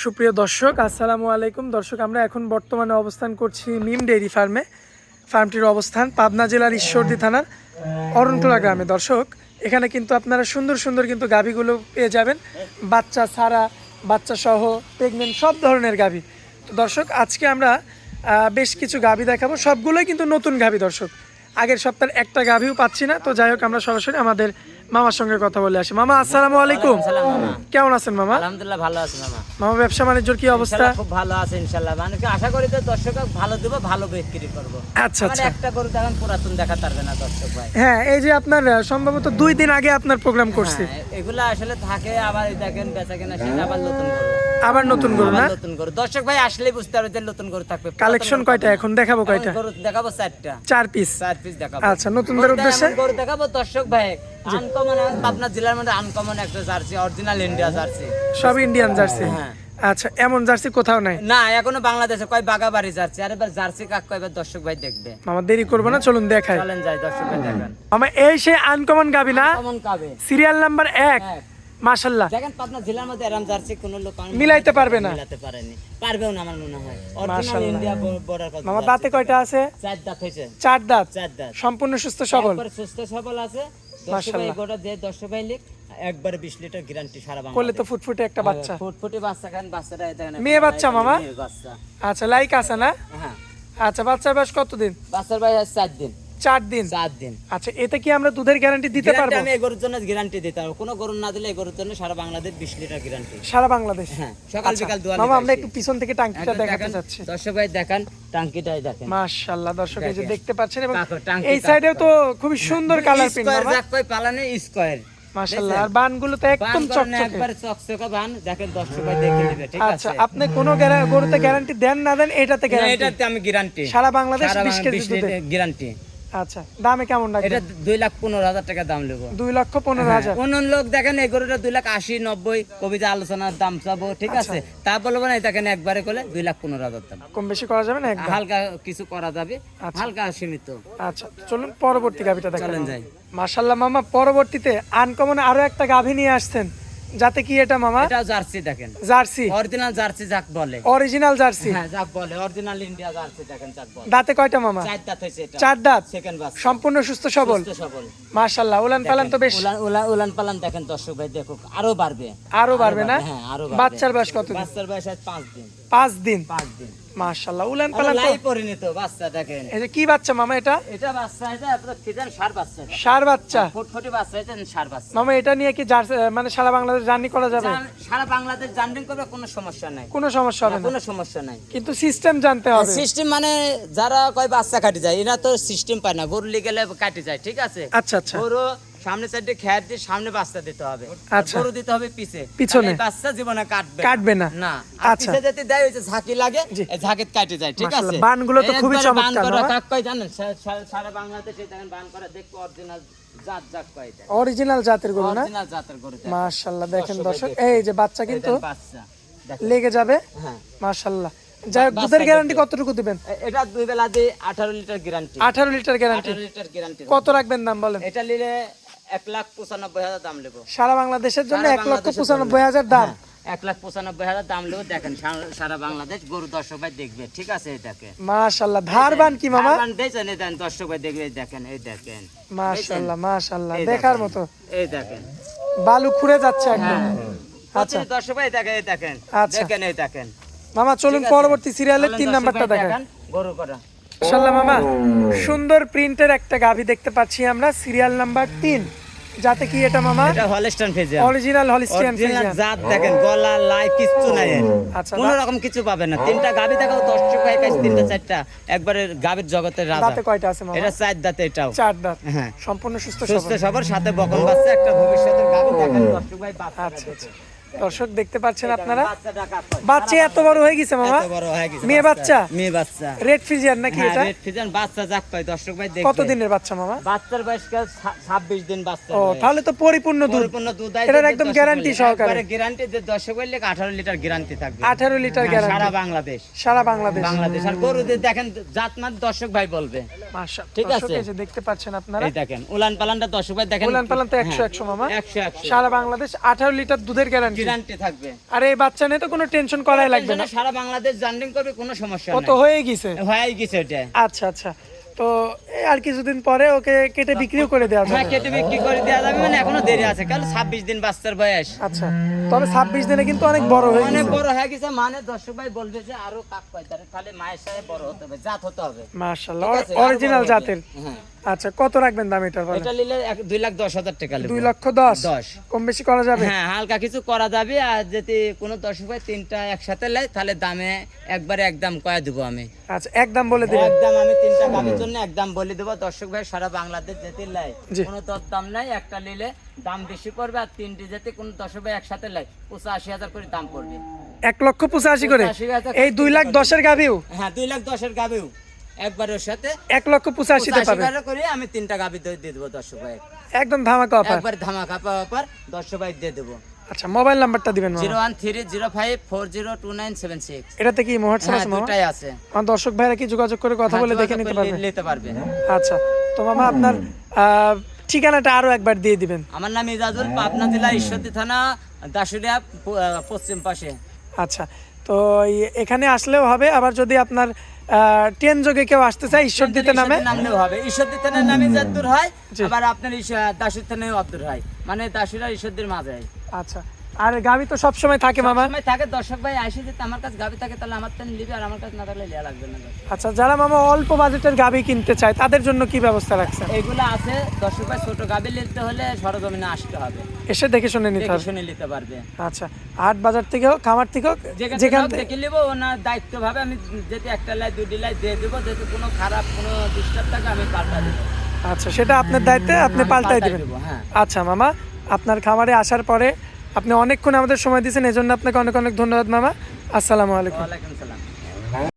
সুপ্রিয় দর্শক, আসসালামু আলাইকুম। দর্শক, আমরা এখন বর্তমানে অবস্থান করছি মিম ডেইরি ফার্মে। ফার্মটির অবস্থান পাবনা জেলার ঈশ্বরদী থানার অরণটোলা গ্রামে। দর্শক, এখানে কিন্তু আপনারা সুন্দর সুন্দর কিন্তু গাভীগুলো পেয়ে যাবেন। বাচ্চা ছাড়া, বাচ্চা সহ প্রেগনেন্ট সব ধরনের গাভী। তো দর্শক, আজকে আমরা বেশ কিছু গাভী দেখাবো। সবগুলোই কিন্তু নতুন গাভী দর্শক। আগের সপ্তাহের একটা গাভীও পাচ্ছি না। তো যাই হোক, আমরা সরাসরি আমাদের মামার সঙ্গে কথা বলে আসি। মামা আসসালামু আলাইকুম। কেমন আছেন মামা? আলহামদুলিল্লাহ ভালো আছেন মামা। মামা ব্যবসা বাণিজ্যর কি অবস্থা? খুব ভালো আছে ইনশাল্লাহ মানুষকে আশা করি তো দর্শক ভালো দেবো ভালো বিক্রি করব। আচ্ছা মানে আচ্ছা। একটা গরু দেখেন পুরাতন দেখা পারবে না দর্শক ভাই। হ্যাঁ এই যে আপনার সম্ভবত দুই দিন আগে আপনার প্রোগ্রাম করছে। এগুলো এগুলা আসলে থাকে আবার দেখেন বেচা কেনা সেটা আবার নতুন গরু। আবার নতুন গরু না? নতুন গরু। দর্শক ভাই আসলে বুঝতে পারবে যে নতুন গরু থাকবে। কালেকশন কয়টা এখন? দেখাবো কয়টা? গরু দেখাবো চারটা। চার পিস চার পিস দেখাবো। আচ্ছা নতুনদের উদ্দেশ্যে? গরু দেখাবো দর্শক ভাই আনকমন পাবনা জেলার মধ্যে আনকমন একটা জার্সি অরিজিনাল ইন্ডিয়া জার্সি সব ইন্ডিয়ান জার্সি হ্যাঁ। আচ্ছা এমন জার্সি কোথাও নাই? না এখনও বাংলাদেশে কয় বাগাবাড়ি জার্সি আর এবার জার্সি কাক কয়বার দর্শক ভাই দেখবে। মামা দেরি করব না চলুন দেখাই। চলেন যাই দর্শক ভাই দেখেন। মামা এই সে আনকমন গাবি না? সিরিয়াল নাম্বার এক। মাশাল্লাহ দেখেন পাবনা জেলার মধ্যে এরম জার্সি কোন লোক মিলাইতে পারবে না। মিলাতে পারেনি। পারবেও না আমার মনে হয়। অরিজিনাল ইন্ডিয়া বর্ডার কথা দাঁতে কয়টা আছে? চার দাঁত হয়েছে। চার দাঁত। চার দাঁত। সম্পূর্ণ সুস্থ সবল। সুস্থ সবল আছে। মাশাআল্লাহ। গোটা দর্শক ভাই লিখ একবারে বিশ লিটার গ্যারান্টি সারা বাংলা তো ফুটফুটে একটা বাচ্চা। ফুটফুটে বাচ্চা খান বাচ্চাটা দেখেন মেয়ে বাচ্চা মামা? মেয়ে বাচ্চা। আচ্ছা লাইক আছে না? হ্যাঁ। আচ্ছা বাচ্চার বয়স কতদিন? বাচ্চার আছে চার দিন। চার দিন? চার দিন। আচ্ছা এতে কি আমরা দুধের গ্যারান্টি দিতে পারব? আমি এই গরুর জন্য গ্যারান্টি দিতে পারব। কোনো গরু না দিলে এই গরুর জন্য সারা বাংলাদেশ বিশ লিটার গ্যারান্টি সারা বাংলাদেশ? হ্যাঁ সকাল বিকাল দোয়া মামা আমরা একটু পিছন থেকে টাঙ্কিটা দেখাতে চাচ্ছি দর্শক ভাই দেখান টাঙ্কিটাই দেখেন। মাশাআল্লাহ দর্শক এই যে দেখতে পাচ্ছেন এবং এই সাইডেও তো খুবই সুন্দর কালার প্রিন্ট স্কয়ার মামা। পালানে স্কয়ার মাশাআল্লাহ আর বানগুলো তো একদম চকচকে। একবারে চকচকে বান দেখেন দর্শক ভাই দেখে নেবে ঠিক আচ্ছা আছে? আপনি কোনো গরুতে গ্যারান্টি দেন না দেন এটাতে গ্যারান্টি এটাতে আমি গ্যারান্টি সারা বাংলাদেশ 20 কেজি গ্যারান্টি আচ্ছা দামে কেমন এটা দুই লাখ পনেরো হাজার টাকা দাম নেব। দুই লক্ষ পনেরো হাজার। অন্য লোক দেখেন এই গরুটা দুই লাখ আশি নব্বই কবিতা আলোচনার দাম চাবো ঠিক আচ্ছা। আছে? তা বলব না দেখেন একবারে করলে দুই লাখ পনেরো হাজার দাম। কম বেশি করা যাবে না হালকা কিছু করা যাবে হালকা সীমিত। আচ্ছা চলুন পরবর্তী গাভিটা দেখেন। যাই। মাশাআল্লাহ মামা পরবর্তীতে আনকমন আরও একটা গাভী নিয়ে আসছেন। যাতে কি এটা মামা? এটা জার্সি দেখেন। জার্সি? অরিজিনাল জার্সি যাক বলে। Original jersey? হ্যাঁ যাক বলে। অরিজিনাল ইন্ডিয়া জার্সি দেখেন যাক বলে। দাঁতে কয়টা মামা? চার দাঁত হইছে এটা। চার দাঁত? সেকেন্ড বাস সম্পূর্ণ সুস্থ সবল? সুস্থ সবল। মাশাআল্লাহ উলান পালান তো বেশ উলান উলান পালান দেখেন দর্শক ভাই দেখো আরও বাড়বে। আরও বাড়বে না? হ্যাঁ আরও বাড়বে। বাচ্চার বয়স কত বাচ্চার বয়স আজ পাঁচ দিন। পাঁচ দিন? পাঁচ দিন। মাশাআল্লাহ উলান পালান লাই পরিণত বাচ্চা দেখেন। কি বাচ্চা মামা এটা? এটা বাচ্চা এটা আপনার সার বাচ্চা সার বাচ্চা? ফুটফুটে বাচ্চা এটা সার বাচ্চা। মামা এটা নিয়ে কি মানে সারা বাংলাদেশ জার্নি করা যাবে? সারা বাংলাদেশ জার্নিং করবে কোনো সমস্যা নাই। কোনো সমস্যা হবে না কোনো সমস্যা নাই। কিন্তু সিস্টেম জানতে হবে। সিস্টেম মানে যারা কয় বাচ্চা কাটি যায় এরা তো সিস্টেম পায় না। গরু লিয়ে গেলে কাটি যায় ঠিক আছে? আচ্ছা আচ্ছা। গরু সামনে সাইডে খেয়ার দিয়ে সামনে বাচ্চা দিতে হবে। আচ্ছা। গরু দিতে হবে পিছে। পিছনে। বাচ্চা জীবনে কাটবে কাটবে না। না। আচ্ছা। পিছে যেতে দেয় ওই যে ঝাঁকি লাগে জি। এই ঝাঁকিত কাটে যায় ঠিক আছে? বানগুলো তো খুবই একবারে বান করা কাক জানেন? সারা বাংলাদেশে দেখেন বান করা অরিজিনাল জাত জাত কয় এটা। অরিজিনাল জাতের গরু না? অরিজিনাল জাতের গরু দেখেন। মাশাআল্লাহ দেখেন দর্শক এই যে বাচ্চা কিন্তু বাচ্চা। লেগে যাবে? হ্যাঁ। মাশাআল্লাহ যাই দুধের গ্যারান্টি কতটুকু দিবেন? এটা দুই বেলা দিয়ে আঠারো লিটার গ্যারান্টি আঠারো লিটার গ্যারান্টি লিটার গ্যারান্টি কত রাখবেন দাম বলেন? এটা নিলে এক লাখ পঁচানব্বই হাজার দাম নেব। সারা বাংলাদেশের জন্য এক লক্ষ পঁচানব্বই হাজার দাম। হ্যাঁ, এক লাখ পঁচানব্বই হাজার দাম নেব। দেখেন সারা- বাংলাদেশ গরু দর্শক ভাই দেখবে ঠিক আছে এই মাশাআল্লাহ ধারবান কি মামা? এই দেখেন দর্শক ভাই দেখবে দেখেন এই দেখেন। মাশাআল্লাহ এই দেখার মতো। এই দেখেন। বালু খুঁড়ে যাচ্ছে একদম। আচ্ছা। দর্শক ভাই দেখেন এই দেখেন আচ্ছা। দেখেন এই দেখেন। মামা চলুন পরবর্তী সিরিয়ালের তিন নাম্বারটা দেখেন গরু করা। মামা সুন্দর প্রিন্টের একটা গাভী দেখতে পাচ্ছি আমরা সিরিয়াল নাম্বার তিন। যাতে কি এটা মামা? এটা হলস্টাইন অরিজিনাল জাত দেখেন গলা লাই কিছু নাই। আচ্ছা, কোনো রকম কিছু পাবে না। তিনটা গাবি দেখাও দর্শক ভাই কাছে তিনটা চারটা। একবারে গাবির জগতের রাজা। দাঁতে কয়টা আছে মামা? এটা চার দাঁতে এটাও। চার দাঁত। হ্যাঁ। সম্পূর্ণ সুস্থ সুস্থ সবল। সবার সাথে বকন বাচ্চা একটা ভবিষ্যতের গাবি দেখেন দর্শক ভাই বাচ্চা আচ্ছা আচ্ছা। দর্শক দেখতে পাচ্ছেন আপনারা। বাচ্চা এত বড় হয়ে গেছে মামা? এত বড় হয়ে গেছে মেয়ে বাচ্চা। মেয়ে বাচ্চা। রেড ফ্রিজিয়ান নাকি হ্যাঁ, এটা? Red ফিজান বাচ্চা যাক পাই দর্শক ভাই দেখবে কত দিনের বাচ্চা মামা? বাচ্চার বয়স কাল ছাব্বিশ দিন বাচ্চা ও তাহলে তো পরিপূর্ণ দুধ। পরিপূর্ণ দুধ হয় এটার একদম গ্যারান্টি সহকারে। একবারে গ্যারান্টি যে দর্শক বললে আঠারো লিটার গ্যারান্টি থাকবে। আঠারো লিটার হ্যাঁ, সারা বাংলাদেশ। সারা বাংলাদেশ। বাংলাদেশ। আর গরুদের দেখেন জাতমান দর্শক ভাই বলবে। মাশা ঠিক আছে। এই যে দেখতে পাচ্ছেন আপনারা। এই দেখেন উলান পালানটা দর্শক ভাই দেখেন। উলান পালান তো একশো একশো মামা। একশো একশো। সারা বাংলাদেশ আঠারো লিটার দুধের গ্যারান্টি গ্যারান্টি থাকবে। আর এই বাচ্চা নিয়ে তো কোনো টেনশন করাই লাগবে না। সারা বাংলাদেশ জার্নিং করবে কোনো সমস্যা ও তো হয়ে গেছে। হয়ে গেছে এটা আচ্ছা আচ্ছা। তো আর কিছুদিন পরে ওকে কেটে বিক্রিও করে দেওয়া হ্যাঁ যাবে কেটে বিক্রি করে দেওয়া যাবে মানে এখনও দেরি আছে কারণ ছাব্বিশ দিন বাচ্চার বয়স। আচ্ছা তবে ছাব্বিশ দিনে কিন্তু অনেক বড় হয়ে অনেক বড় হয়ে গেছে মানে দর্শক ভাই বলবে যে আরও কাক পাইতারে তাহলে মায়ের সাথে বড় হতে হবে জাত হতে হবে। মাশাআল্লাহ অরিজিনাল জাতের। হ্যাঁ। আচ্ছা কত রাখবেন দাম এটার বলেন? এটা নিলে এক- দুই লাখ দশ হাজার টাকা দুই নেব লক্ষ দশ? দশ। কম বেশি করা যাবে? হ্যাঁ হালকা কিছু করা যাবে আর যদি কোনো দর্শক ভাই তিনটা একসাথে লাই তাহলে দামে একবারে একদম কয়ে দেবো আমি। আচ্ছা একদম বলে দিবেন। একদম আমি তিনটা গাভীর জন্য একদম বলে দেবো দর্শক ভাই সারা বাংলাদেশ যেতে লাই। কোনো দাম নাই একটা নিলে দাম বেশি পড়বে আর তিনটি যেতে কোনো দর্শক ভাই একসাথে লাই পঁচাশি হাজার করে দাম পড়বে। এক লক্ষ পঁচাশি করে? এই দুই লাখ দশের গাভিও? হ্যাঁ দুই লাখ দশের গাভীও। একবার ওর সাথে এক লক্ষ পঁচাশিতে পঁচাশি পাবে। করে আমি তিনটা গাভী দিয়ে দেবো দর্শক ভাই। একদম ধামাকা অফার। একবার ধামাকা পর দর্শক ভাই দিয়ে দেবো। আচ্ছা মোবাইল নাম্বারটা দিবেন zero one three zero five four zero two nine seven six. এটাতে কি মোহাটসঅ্যাপ হ্যাঁ আছে দুটাই আছে। আমার দর্শক ভাইরা কি যোগাযোগ করে কথা বলে দেখে নিতে পারবে? নিতে পারবে। আচ্ছা তো মামা আপনার ঠিকানাটা আরও একবার দিয়ে দিবেন। আমার নাম ইজাজুল পাবনা জেলা ঈশ্বরদী থানা দাসুরিয়া পশ্চিম পাশে। আচ্ছা তো এখানে আসলেও হবে আবার যদি আপনার ট্রেন যোগে কেউ আসতে চায় ঈশ্বর দিতে নামে নামলেও হবে। ঈশ্বরদী থানার নামে যত দূর হয়। আবার আপনার দাসুর থানায় অদূর হয়। মানে দাসুরা ঈশ্বরদীর মাঝে। হয় আচ্ছা। আর গাভি তো সব সময় থাকে মামা? সময় থাকে দর্শক ভাই আসে যদি আমার কাছে গাবি থাকে তাহলে আমার তো নিবি আর আমার কাছে না থাকলে লিয়া লাগবে না আচ্ছা যারা মামা অল্প বাজেটের গাভি কিনতে চায় তাদের জন্য কি ব্যবস্থা রাখছেন? এইগুলো আছে দর্শক ভাই ছোট গাবি নিতে হলে সরজমিনে আসতে হবে। এসে দেখে শুনে নিতে হবে। শুনে নিতে পারবে। আচ্ছা হাট বাজার থেকেও খামার থেকেও যেখান যেখান থেকে থেকে দেখে নিবো ওনার দায়িত্ব ভাবে আমি যদি একটা লাই দুটি লাই দিয়ে দেবো যদি কোনো খারাপ কোনো ডিস্টার্ব থাকে আমি পাল্টা দেবো। আচ্ছা সেটা আপনার দায়িত্বে আপনি পাল্টাই দিবেন। দেবো হ্যাঁ। আচ্ছা মামা আপনার খামারে আসার পরে আপনি অনেকক্ষণ আমাদের সময় দিয়েছেন, এজন্য আপনাকে অনেক অনেক ধন্যবাদ মামা। আসসালামু আলাইকুম।